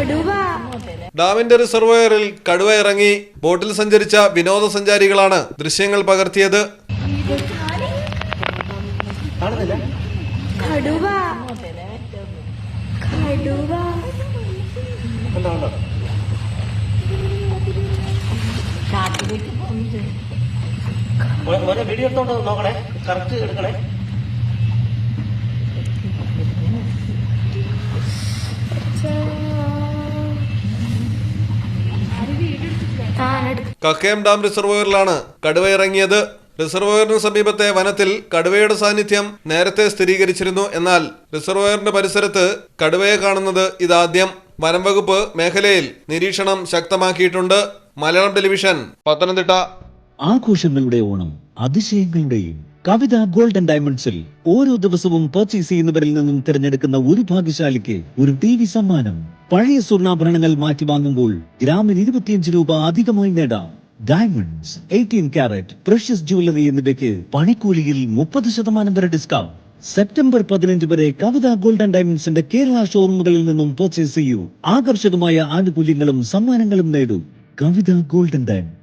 കടുവ. ഡാമിന്റെ റിസർവോയറിൽ കടുവ ഇറങ്ങി ബോട്ടിൽ സഞ്ചരിച്ച വിനോദസഞ്ചാരികളാണ് ദൃശ്യങ്ങൾ പകർത്തിയത്. കടുവ. കടുവ. ഓരോ വീഡിയോ എടുത്തോണ്ട് നോക്കണേ. കറക്റ്റ് എടുക്കണേ. കക്കയം ഡാം റിസർവോയറിലാണ് കടുവ ഇറങ്ങിയത്. റിസർവോയറിന് സമീപത്തെ വനത്തിൽ കടുവയുടെ സാന്നിധ്യം നേരത്തെ സ്ഥിരീകരിച്ചിരുന്നു. എന്നാൽ റിസർവോയറിന്റെ പരിസരത്ത് കടുവയെ കാണുന്നത് ഇതാദ്യം. വനം വകുപ്പ് മേഖലയിൽ നിരീക്ഷണം ശക്തമാക്കിയിട്ടുണ്ട്. മലയാളം ടെലിവിഷൻ പത്തനംതിട്ട. ആഘോഷങ്ങളുടെ ഓണം അതിശയങ്ങളുടെയും കവിത ഗോൾഡൻ ഡയമണ്ട്സിൽ ഓരോ ദിവസവും പർച്ചേസ് ചെയ്യുന്നവരിൽ നിന്നും തിരഞ്ഞെടുക്കുന്ന ഒരു ഭാഗ്യശാലിക്ക് ഒരു ടി വി സമ്മാനം. പഴയ സ്വർണാഭരണങ്ങൾ മാറ്റി വാങ്ങുമ്പോൾ ഗ്രാമിന് ഇരുപത്തിയഞ്ച് രൂപ അധികമായി നേടാം. Diamonds eighteen carat precious jewellery എന്നിവയ്ക്ക് പണിക്കൂലിയിൽ മുപ്പത് ശതമാനം വരെ ഡിസ്കൗണ്ട് സെപ്റ്റംബർ പതിനഞ്ച് വരെ കവിത ഗോൾഡൻ ഡയമണ്ട്സിന്റെ കേരള ഷോറൂമുകളിൽ നിന്നും പർച്ചേസ് ചെയ്യൂ. ആകർഷകമായ ആനുകൂല്യങ്ങളും സമ്മാനങ്ങളും നേടൂ. കവിത ഗോൾഡൻ ഡയമണ്ട്